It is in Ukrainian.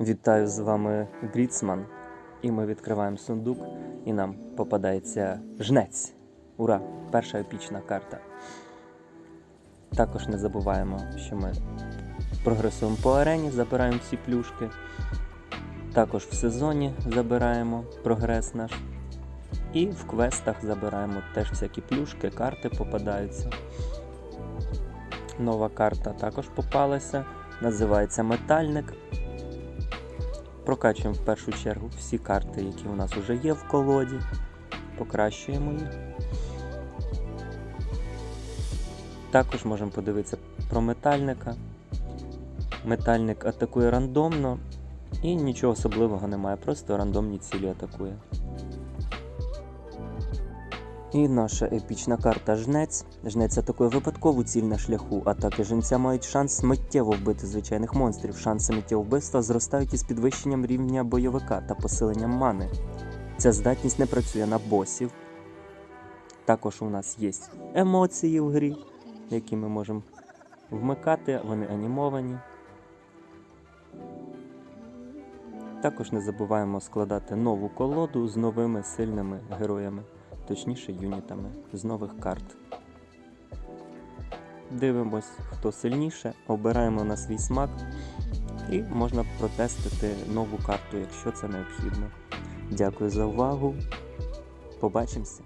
Вітаю з вами Гріцман. І ми відкриваємо сундук, і нам попадається жнець. Ура! Перша епічна карта. Також не забуваємо, що ми прогресуємо по арені, забираємо всі плюшки. Також в сезоні забираємо прогрес наш. І в квестах забираємо теж всякі плюшки, карти попадаються. Нова карта також попалася. Називається Метальник. Прокачуємо в першу чергу всі карти, які у нас вже є в колоді. Покращуємо їх. Також можемо подивитися про метальника. Метальник атакує рандомно і нічого особливого немає, просто рандомні цілі атакує. І наша епічна карта Жнець. Жнець атакує випадкову ціль на шляху. Атаки жінця мають шанс миттєво вбити звичайних монстрів. Шанси миттєвого вбивства зростають із підвищенням рівня бойовика та посиленням мани. Ця здатність не працює на босів. Також у нас є емоції в грі, які ми можемо вмикати, вони анімовані. Також не забуваємо складати нову колоду з новими сильними героями точніше юнітами з нових карт. Дивимось, хто сильніше, обираємо на свій смак і можна протестити нову карту, якщо це необхідно. Дякую за увагу. Побачимося!